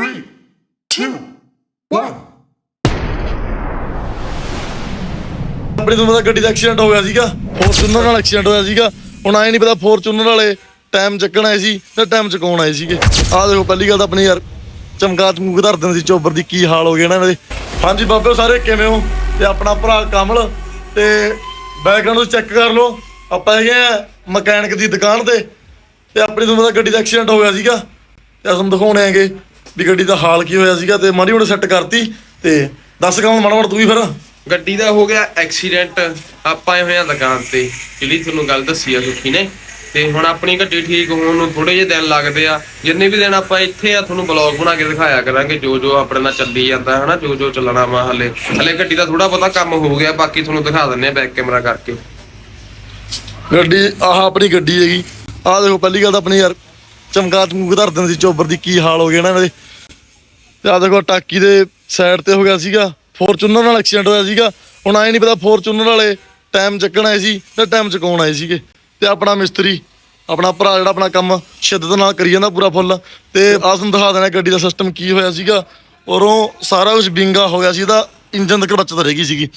Three, two, one. ਆਪਣੀ ਤੁਹਾਨੂੰ ਪਤਾ ਗੱਡੀ ਦਾ ਐਕਸੀਡੈਂਟ ਹੋ ਗਿਆ ਸੀਗਾ। ਫੋਰਚੂਨਰ ਨਾਲ ਐਕਸੀਡੈਂਟ ਹੋਇਆ ਸੀਗਾ। ਹੁਣ ਆਏ ਨਹੀਂ ਪਤਾ ਫੋਰਚੂਨਰ ਵਾਲੇ ਟਾਈਮ ਚੱਕਣ ਆਏ ਸੀ ਤੇ ਟਾਈਮ ਚਕਾਉਣ ਆਏ ਸੀਗੇ। ਆਹ ਦੇਖੋ ਪਹਿਲੀ ਗੱਲ ਤਾਂ ਆਪਣੀ ਯਾਰ ਚਮਕਾ ਚਮੂਕ ਧਰ ਦਿੰਦੇ ਸੀ ਚੋਬਰ ਦੀ ਕੀ ਹਾਲ ਹੋ ਗਿਆ ਇਹਨਾਂ ਦੇ। ਹਾਂਜੀ ਬਾਬੇ ਸਾਰੇ ਕਿਵੇਂ ਹੋ? ਤੇ ਆਪਣਾ ਭਰਾ ਕਮਲ ਤੇ ਬੈਕਗ੍ਰਾਉਂਡ ਚੈੱਕ ਕਰ ਲਓ। ਆਪਾਂ ਹੈਗੇ ਆ ਮਕੈਨਿਕ ਦੀ ਦੁਕਾਨ ਤੇ। ਤੇ ਆਪਣੀ ਤੁਹਾਨੂੰ ਪਤਾ ਗੱਡੀ ਦਾ ਐਕਸੀਡੈਂਟ ਹੋ ਗਿਆ ਸੀਗਾ। ਤੇ ਤੁਹਾਨੂੰ ਦਿਖਾਉਣੇ ਹੈਗੇ। ਵੀ ਗੱਡੀ ਦਾ ਹਾਲ ਕੀ ਹੋਇਆ ਸੀਗਾ ਤੇ ਮਾੜੀ ਮੋੜੀ ਸੈੱਟ ਕਰਤੀ ਤੇ ਦੱਸ ਕਮਲ ਮਾੜਾ ਮੋੜਾ ਤੂੰ ਵੀ ਫਿਰ? ਗੱਡੀ ਦਾ ਹੋ ਗਿਆ ਐਕਸੀਡੈਂਟ ਆਪਾਂ ਆਏ ਹੋਏ ਆ ਦੁਕਾਨ ਤੇ। ਜਿਹੜੀ ਤੁਹਾਨੂੰ ਗੱਲ ਦੱਸੀ ਆ ਸੁਖੀ ਨੇ। ਤੇ ਹੁਣ ਆਪਣੀ ਗੱਡੀ ਠੀਕ ਹੋਣ ਨੂੰ ਥੋੜੇ ਜਿਹੇ ਦਿਨ ਲੱਗਦੇ ਆ। ਜਿੰਨੇ ਵੀ ਦਿਨ ਆਪਾਂ ਇੱਥੇ ਆ ਤੁਹਾਨੂੰ ਬਲੌਗ ਬਣਾ ਕੇ ਦਿਖਾਇਆ ਕਰਾਂਗੇ। ਜੋ ਜੋ ਆਪਣੇ ਨਾਲ ਚੱਲੀ ਜਾਂਦਾ ਹਨਾ? ਜੋ ਜੋ ਚੱਲਣਾ ਵਾ ਹਲੇ। ਹਲੇ ਗੱਡੀ ਦਾ ਥੋੜਾ ਬਹੁਤਾ ਕੰਮ ਹੋ ਗਿਆ ਬਾਕੀ ਤੁਹਾਨੂੰ ਦਿਖਾ ਦਿੰਨੇ ਆ ਬੈਕ ਕੈਮਰਾ ਕਰਕੇ। ਗੱਡੀ ਆਹ ਆਪਣੀ ਗੱਡੀ ਹੈਗੀ। ਆਹ ਦੇਖੋ ਪਹਿਲੀ ਗੱਲ ਤਾਂ ਆਪਣੀ ਯਾਰ ਚਮਕਾ ਚਮੂਕ ਧਰ ਦਿੰਦੇ ਸੀ ਚੋਬਰ ਦੀ ਕੀ ਹਾਲ ਹੋ ਗਿਆ ਨਾ ਇਹਨਾਂ ਦੇ। ਤੇ ਆਹ ਦੇਖੋ, ਟਾਕੀ ਦੇ ਸਾਈਡ ਤੇ ਹੋ ਗਿਆ ਸੀਗਾ ਫੋਰਚੂਨਰ ਨਾਲ ਐਕਸੀਡੈਂਟ ਹੋਇਆ ਸੀਗਾ। ਹੁਣ ਆਏ ਨਹੀਂ ਪਤਾ ਫੋਰਚੂਨਰ ਵਾਲੇ ਟਾਈਮ ਚੱਕਣ ਆਏ ਸੀ ਤੇ ਟਾਈਮ ਚਕਾਉਣ ਆਏ ਸੀਗੇ। ਤੇ ਆਪਣਾ ਮਿਸਤਰੀ, ਆਪਣਾ ਭਰਾ ਜਿਹੜਾ ਆਪਣਾ ਕੰਮ ਸ਼ਿੱਦਤ ਨਾਲ ਕਰੀ ਜਾਂਦਾ ਪੂਰਾ ਫੁੱਲ। ਤੇ ਆਹ ਤੁਹਾਨੂੰ ਦਿਖਾ ਦੇਣਾ ਗੱਡੀ ਦਾ ਸਿਸਟਮ ਕੀ ਹੋਇਆ ਸੀਗਾ। ਔਰੋਂ ਸਾਰਾ ਕੁਝ ਬਿੰਗਾ ਹੋ ਗਿਆ ਸੀ, ਇਹਦਾ ਇੰਜਨ ਤੱਕ ਬਚਤ ਰਹਿ ਗਈ ਸੀਗੀ।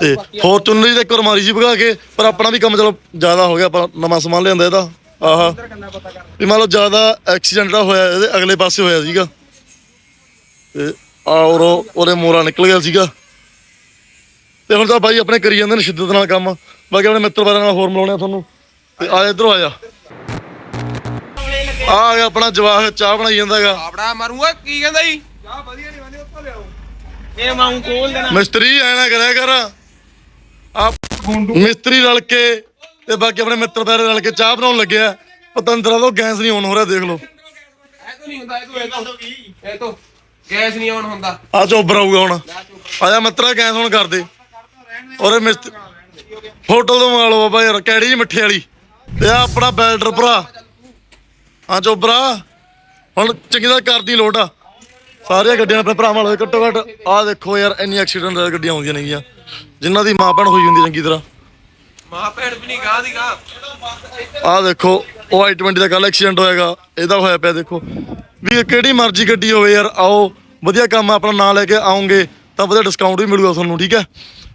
ਤੇ ਫੋਰਚੂਨਰ ਦੀ ਤਾਂ ਇੱਕ ਵਾਰ ਮਾਰੀ ਸੀ ਭਗਾ ਕੇ, ਪਰ ਆਪਣਾ ਵੀ ਕੰਮ ਚਲੋ ਜ਼ਿਆਦਾ ਹੋ ਗਿਆ, ਆਪਾਂ ਨਵਾਂ ਸਮਾਨ ਲਿਆਂਦਾ ਇਹਦਾ। ਆਹਾ। ਵੀ ਮੰਨ ਲਓ ਜ਼ਿਆਦਾ ਐਕਸੀਡੈਂਟ ਹੋਇਆ, ਇਹਦੇ ਅਗਲੇ ਪਾਸੇ ਹੋਇਆ ਸੀਗਾ। ਤੇ ਆ ਔਰ ਉਹਦੇ ਮੋਰਾ ਨਿਕਲ ਗਿਆ ਸੀਗਾ। ਤੇ ਹੁਣ ਤਾਂ ਬਾਈ ਆਪਣੇ ਕਰੀ ਜਾਂਦੇ ਨੇ ਸ਼ਿੱਦਤ ਨਾਲ ਕੰਮ। ਬਾਕੀ ਆਪਣੇ ਮਿੱਤਰ ਬਾਰੇ ਨਾਲ ਹੋਰ ਮਿਲਾਉਣੇ ਆ ਤੁਹਾਨੂੰ। ਤੇ ਆ ਇਧਰੋਂ ਆ ਜਾ। ਆ ਗਿਆ ਆਪਣਾ ਜਵਾਕ ਚਾਹ ਬਣਾਈ ਜਾਂਦਾ ਹੈਗਾ। ਆਪੜਾ ਮਾਰੂਗਾ ਕੀ ਕਹਿੰਦਾ ਜੀ? ਇਹ ਮਾਊਂ ਕੋਲ ਦੇਣਾ। ਮਿਸਤਰੀ ਐ ਨਾ ਕਰਿਆ ਕਰ। ਆ ਮਿਸਤਰੀ ਰਲ ਕੇ ਤੇ ਬਾਕੀ ਆਪਣੇ ਮਿੱਤਰ ਬਾਰੇ ਰਲ ਕੇ ਚਾਹ ਬਣਾਉਣ ਲੱਗਿਆ ਪਤੰਦਰਾ ਤੋਂ ਗੈਸ ਨਹੀਂ ਆਨ ਹੋ ਰਿਹਾ ਦੇਖ ਲਓ। ਇਹ ਤੋਂ ਨਹੀਂ ਹੁੰਦਾ ਇਹ ਤੋਂ ਇਹ ਤੋਂ ਇਹ ਤੋਂ ਗੈਸ ਨਹੀਂ ਆਨ ਹੁੰਦਾ। ਆ ਚੋਬਰ ਆਊਗਾ ਹੁਣ। ਆ ਜਾ ਮਿੱਤਰਾ ਗੈਸ ਹੁਣ ਕਰ ਦੇ। ਔਰ ਮਿਸਤ ਹੋਟਲ ਤੋਂ ਮੰਗਾ ਲਓ ਬਾਬਾ ਯਾਰ ਕਿਹੜੀ ਜੀ ਮਿੱਠੇ ਵਾਲੀ। ਤੇ ਆ ਆਪਣਾ ਬੈਲਡਰ ਭਰਾ। ਹਾਂ ਚੋਬਰਾ ਹੁਣ ਚੰਗੀ ਤਰ੍ਹਾਂ ਕਰਦੀ ਲੋਟ ਆ। ਸਾਰੀਆਂ ਗੱਡੀਆਂ ਆਪਣੇ ਭਰਾਵਾਂ ਵਾਲੇ ਘੱਟੋ ਘੱਟ। ਆ ਦੇਖੋ ਯਾਰ ਇੰਨੀ ਐਕਸੀਡੈਂਟ ਗੱਡੀਆਂ ਆਉਂਦੀਆਂ ਨੇਗੀਆਂ। ਜਿਨ੍ਹਾਂ ਦੀ ਮਾਂ ਭੈਣ ਹੋਈ ਹੁੰਦੀ ਚੰਗੀ ਤਰ੍ਹਾਂ। ਮਾਂ ਭੈਣ ਵੀ ਨਹੀਂ ਗਾਹ ਦੀ ਗਾਹ। ਆ ਦੇਖੋ ਉਹ i20 ਦਾ ਕੱਲ ਐਕਸੀਡੈਂਟ ਹੋਇਆਗਾ। ਇਹਦਾ ਹੋਇਆ ਪਿਆ ਦੇਖੋ। ਵੀ ਕਿਹੜੀ ਮਰਜ਼ੀ ਗੱਡੀ ਹੋਵੇ ਯਾਰ ਆਓ। ਵਧੀਆ ਕੰਮ ਆ, ਆਪਣਾ ਨਾਂ ਲੈ ਕੇ ਆਉਂਗੇ ਤਾਂ ਵਧੀਆ ਡਿਸਕਾਊਂਟ ਵੀ ਮਿਲੂਗਾ ਤੁਹਾਨੂੰ ਠੀਕ ਹੈ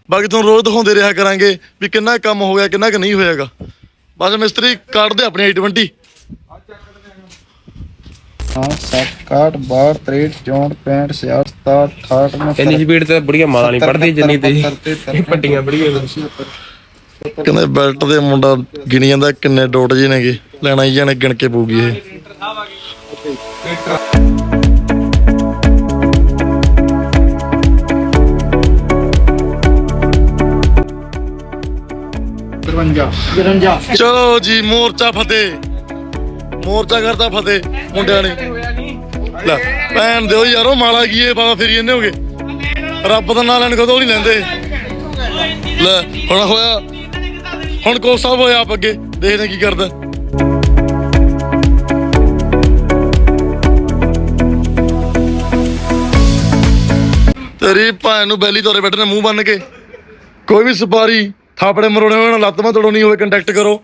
ਬਾਕੀ ਤੁਹਾਨੂੰ ਰੋਜ਼ ਦਿਖਾਉਂਦੇ ਰਿਹਾ ਕਰਾਂਗੇ ਵੀ ਕਿੰਨਾ ਕੰਮ ਹੋ ਗਿਆ ਕਿੰਨਾ ਕੁ ਨਹੀਂ ਹੋਇਆਗਾ ਬਸ ਮਿਸਤਰੀ ਕੱਢ ਦੇ ਆਪਣੀ i20 ਹਾਂ 60 61 62 63 64 65 66 67 68 ਇੰਨੀ ਸਪੀਡ ਤੇ ਬੁੜੀਆਂ ਮਾਲਾ ਨਹੀਂ ਪੜਦੀ ਜਿੰਨੀ ਤੇ ਪੱਟੀਆਂ ਬੜੀਆਂ ਕਹਿੰਦੇ ਬੈਲਟ ਦੇ ਮੁੰਡਾ ਗਿਣੀ ਜਾਂਦਾ ਕਿੰਨੇ ਡੋਟ ਜੀ ਨੇਗੇ ਲੈਣਾ ਹੀ ਜਾਣੇ ਗਿਣ ਕੇ ਪਊਗੀ ਇਹ ਚਲੋ ਜੀ, ਮੋਰਚਾ ਫਤਿਹ। ਮੋਰਚਾ ਕਰਦਾ ਫਤਿਹ ਮੁੰਡਿਆਂ ਨੇ। ਲੈ, ਭੈਣ ਦਿਓ ਯਾਰੋ, ਮਾਲਾ ਕੀ ਬਾਬਾ ਫੇਰੀ ਇਹਨੇ ਹੋਗੇ ਰੱਬ ਦਾ ਨਾਂ ਲੈਣ ਕਦੋਂ ਨਹੀਂ ਲੈਂਦੇ। ਲੈ, ਹੁਣ ਹੋਇਆ, ਹੁਣ ਕੋ ਸਾਹਿਬ ਹੋਇਆ ਆਪ ਅੱਗੇ। ਦੇਖਦੇ ਕੀ ਕਰਦਾ। ਤੇਰੀ ਭੈਣ ਨੂੰ ਬੈਲੀ ਤੋਰੇ ਬੈਠੇ ਨੇ ਮੂੰਹ ਬੰਨ ਕੇ। ਕੋਈ ਵੀ ਸਪਾਰੀ ਥਾਪੜੇ ਮਰੋੜੇ ਹੋਣ ਲੱਤ ਤੋੜਨੀ ਹੋਵੇ ਕੰਟੈਕਟ ਕਰੋ।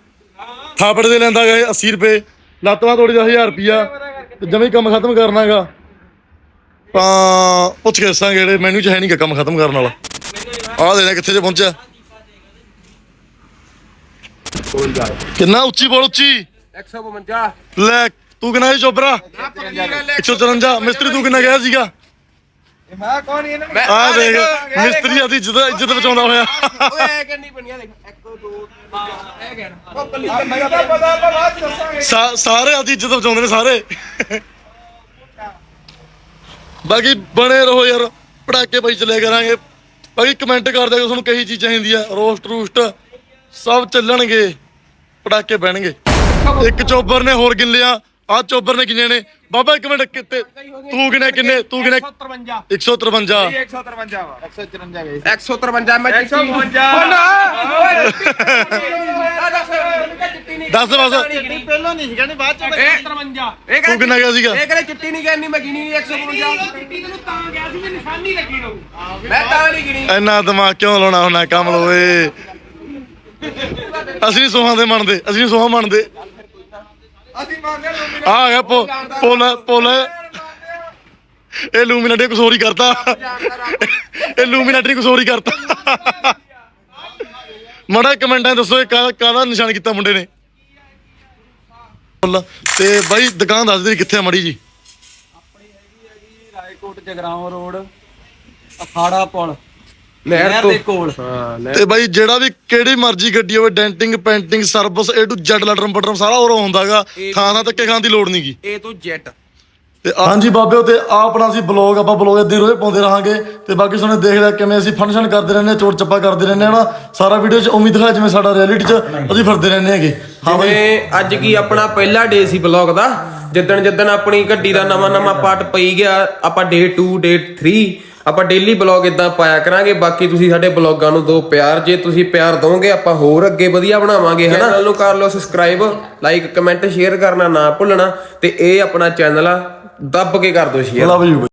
ਥਾਪੜੇ ਦੇ ਲੈਂਦਾ ਗਏ 80 ਰੁਪਏ। ਲੱਤ ਤੋੜੀ ਦਾ 1000 ਰੁਪਿਆ ਜਮੇ ਕੰਮ ਖਤਮ ਕਰਨਾਗਾ ਤਾਂ ਪੁੱਛ ਕੇ ਦੱਸਾਂਗੇ ਜਿਹੜੇ ਮੈਨੂੰ ਚ ਹੈ ਨਹੀਂ ਕੰਮ ਖਤਮ ਕਰਨ ਵਾਲਾ। ਆਹ ਦੇਣਾ ਕਿੱਥੇ ਜੇ ਪਹੁੰਚਿਆ। ਕਿੰਨਾ ਉੱਚੀ ਬੋਲ ਉੱਚੀ। 152 ਲੈ ਤੂੰ ਕਿੰਨਾ ਸੀ ਚੋਬਰਾ 154 ਮਿਸਤਰੀ ਤੂੰ ਕਿੰਨਾ ਗਿਆ ਸੀਗਾ? ਮੈਂ ਕੌਣ ਇਹ ਮੈਂ ਆਹ ਦੇਖ ਮਿਸਤਰੀ ਆਦੀ ਇੱਜ਼ਤ ਇੱਜ਼ਤ ਬਚਾਉਂਦਾ ਹੋਇਆ। ਓਏ ਕਿੰਨੀ ਬਣੀਆਂ ਦੇਖ। 1 2 ਇਹ ਕਹਿਣਾ ਪਤਾ ਪਤਾ ਬਾਅਦ ਚ ਦੱਸਾਂਗੇ ਸਾਰੇ ਆਦੀ ਇੱਜ਼ਤ ਬਚਾਉਂਦੇ ਨੇ ਸਾਰੇ। ਬਾਕੀ ਬਣੇ ਰਹੋ ਯਾਰ ਪੜਾਕੇ ਪਾਈ ਚੱਲੇ ਕਰਾਂਗੇ ਬਾਕੀ ਕਮੈਂਟ ਕਰ ਦਿਓ ਤੁਹਾਨੂੰ ਕਹੀ ਚੀਜ਼ ਚਾਹੀਦੀ ਆ ਰੋਸਟ ਰੂਸਟ ਸਭ ਚੱਲਣਗੇ ਪੜਾਕੇ ਬਹਿਣਗੇ। ਇੱਕ ਚੋਬਰ ਨੇ ਹੋਰ ਗਿਣ ਲਿਆ। ਆ ਚੋਬਰ ਨੇ ਕਿੰਨੇ ਨੇ? ਬਾਬਾ ਇੱਕ ਮਿੰਟ ਕਿਤੇ ਤੂੰ ਕਿੰਨੇ ਕਿੰਨੇ? ਤੂੰ ਕਿੰਨੇ 153 153 ਵਾ। 154 ਗਏ 153 ਮੈਂ ਚਿੱਟੀ। 153 ਦੱਸ ਬਸ ਪਹਿਲਾਂ ਨਹੀਂ ਸੀ ਕਹਿੰਦੇ ਬਾਅਦ ਚ ਇਹ ਤੂੰ ਕਿੰਨਾ ਗਿਆ ਸੀਗਾ? ਇਹ ਕਹਿੰਦੇ ਚਿੱਟੀ ਨਹੀਂ ਗਿਣੀ ਮੈਂ ਗਿਣੀ ਨਹੀਂ 153 ਚਿੱਟੀ ਤੈਨੂੰ ਤਾਂ ਗਿਆ ਸੀ ਮੈਂ ਨਿਸ਼ਾਨੀ ਲੱਗੀ ਨੂੰ ਮੈਂ ਤਾਂ ਨਹੀਂ ਗਿਣੀ। ਇੰਨਾ ਦਿਮਾਗ ਕਿਉਂ ਲਾਉਣਾ ਹੁੰਦਾ ਕੰਮ ਲੋਏ ਅਸੀਂ ਨੀ ਸੋਹਾਂ ਦੇ ਮੰਨਦੇ ਅਸੀਂ ਨੀ ਸੋਹਾਂ ਮੰਨਦੇ। ਅਸੀਂ ਮੰਨਦੇ ਆ ਗਿਆ ਪੋ ਪੋਲ ਪੋਲ। ਇਹ ਲੂਮੀਨਾਟੀ ਹੀ ਕਰਤਾ। ਇਹ ਲੂਮੀਨਾਟੀ ਹੀ ਕਰਤਾ। ਮੜਾ ਕਮੈਂਟਾਂ 'ਚ ਦੱਸੋ ਇਹ ਕਾਹਦਾ ਕਾਹਦਾ ਨਿਸ਼ਾਨ ਕੀਤਾ ਮੁੰਡੇ ਨੇ? ਤੇ ਬਾਈ ਦੁਕਾਨ ਦੱਸ ਦੇ ਕਿੱਥੇ ਆ ਮੜੀ ਜੀ ਰਾਏਕੋਟ ਜਗਰਾਉਂ ਰੋਡ ਅਖਾੜਾ ਪੁਲ। ਨਹਿਰ ਤੋਂ। ਦੇ ਕੋਲ। ਹਾਂ ਨਹਿਰ ਤੇ ਬਾਈ ਜਿਹੜਾ ਵੀ ਕਿਹੜੀ ਮਰਜ਼ੀ ਗੱਡੀ ਹੋਵੇ denting painting service A to Z ਲਟਰਮ ਬਟਰਮ ਸਾਰਾ ਉਰੋਂ ਹੁੰਦਾਗਾ ਥਾਂ ਥਾਂ ਧੱਕੇ ਖਾਣ ਦੀ ਲੋੜ ਨਹੀਂਗੀ ਏ ਤੋਂ ਜੈਟ ਤੇ ਹਾਂਜੀ ਬਾਬਿਓ ਤੇ ਆ ਆਪਣਾ ਸੀ ਬਲੌਗ ਆਪਾਂ ਬਲੌਗ ਇਦਾਂ ਰੋਜ਼ ਪਾਉਂਦੇ ਰਹਾਂਗੇ। ਤੇ ਬਾਕੀ ਤੁਹਾਨੂੰ ਦੇਖ ਲਿਆ ਕਿਵੇਂ ਅਸੀਂ ਫੰਕਸ਼ਨ ਕਰਦੇ ਰਹਿੰਦੇ ਹਾਂ ਚੋੜ ਚੱਪਾ ਕਰਦੇ ਰਹਿੰਦੇ ਹਾਂ ਨਾ ਸਾਰਾ ਵੀਡੀਓ 'ਚ ਉਮੀਦ ਦਿਖਾਇਆ ਜਿਵੇਂ ਸਾਡਾ ਰਿਐਲਿਟੀ 'ਚ ਅਸੀਂ ਫਿਰਦੇ ਰਹਿੰਦੇ ਹੈਗੇ। ਹਾਂ ਬਾਈ। ਜਿਵੇਂ ਅੱਜ ਕੀ ਆਪਣਾ ਪਹਿਲਾ ਡੇ ਸੀ ਬਲੌਗ ਦਾ। ਜਿੱਦਣ ਜਿੱਦਣ ਆਪਣੀ ਗੱਡੀ ਦਾ ਨਵਾਂ ਨਵਾਂ ਪਾਰਟ ਪਈ ਗਿਆ ਆਪਾਂ ਡੇ 2 ਡੇ 3 ਆਪਾਂ ਡੇਲੀ ਬਲੌਗ ਇਦਾਂ ਪਾਇਆ ਕਰਾਂਗੇ ਬਾਕੀ ਤੁਸੀਂ ਸਾਡੇ ਬਲੌਗਾਂ ਨੂੰ ਦਿਓ ਪਿਆਰ ਜੇ ਤੁਸੀਂ ਪਿਆਰ ਦੋਗੇ ਆਪਾਂ ਹੋਰ ਅੱਗੇ ਵਧੀਆ ਬਣਾਵਾਂਗੇ ਹਨਾ? ਚੈਨਲ ਨੂੰ ਕਰ ਲਓ ਸਬਸਕ੍ਰਾਈਬ ਲਾਈਕ ਕਮੈਂਟ ਸ਼ੇਅਰ ਕਰਨਾ ਨਾ ਭੁੱਲਣਾ ਤੇ ਇਹ ਆਪਣਾ ਚੈਨਲ ਆ ਦੱਬ ਕੇ ਕਰ ਦਿਓ ਸ਼ੇਅਰ ਲਵ ਯੂ